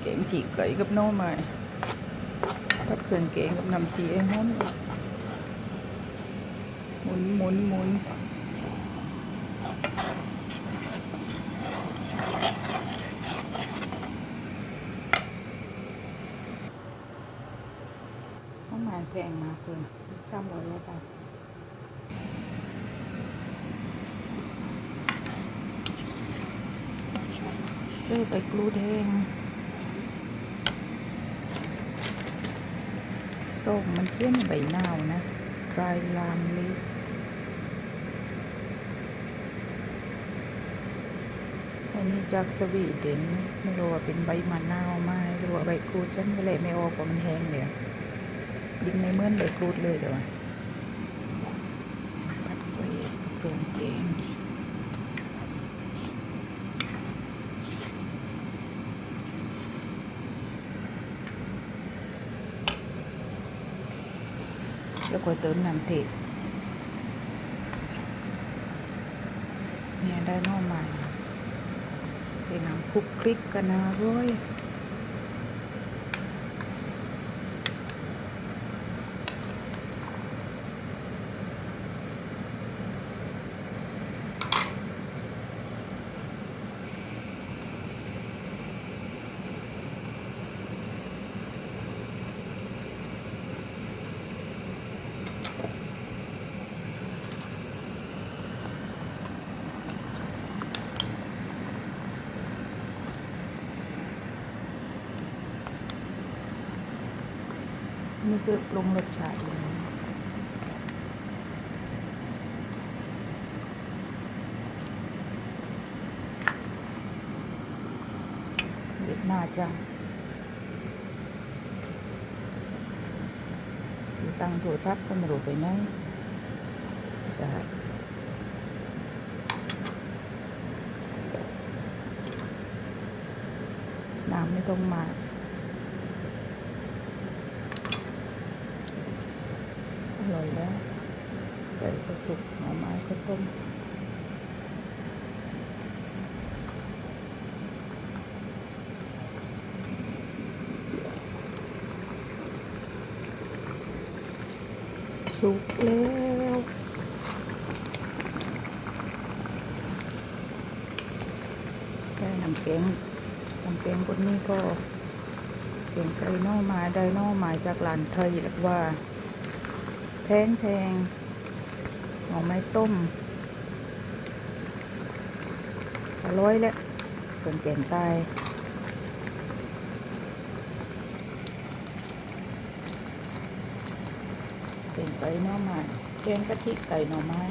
เก่งจีไก่กับหน้อไม้กับเครื่องเก่งกับน้ำจีไอ้หอมหมุนหมุนหมุนหน้อไม้แพงมากเลยสามร้อยกว่าบาท ซื้อไปกรูดแห้งส้มมันเขียนใบหนาวนะกลายลามลิฟอันนี้จากสวีเดนไม่รู้ว่าเป็นใบมะนาวไหมหรือว่าใบกรูดฉันก็เลยไม่ออกว่ามันแห้งเดี๋ยวดินไม่เหมือนใบกรูดเลยเดี๋ยวปัดไปโรงเกง แล้วก็เติมน้ำเทศเนี่ยได้น่อใหม่เทน้ำคลุกคลิกกันนะเว้ย นี่คือปรุงรสชาติเลยนะเวียดนาจังตั้งโทรศัพท์ก็ไม่รู้ไปไหนใช่น้ำไม่ต้องมาก อ ร่อยแล้วไก่ก็สุกหน่อไม้ก็ต้มสุกแล้วได้น้ำแกงน้ำแกงบนนี้ก็เก่งไก่นอม้ได้นอม้จากร้านไทยแล้วว่า งแพงหน่อไม้ต้มอร่อยแล้วคนเก่งตายเป็นไก่หน่อไม้แกงกะทิไก่หน่อไม้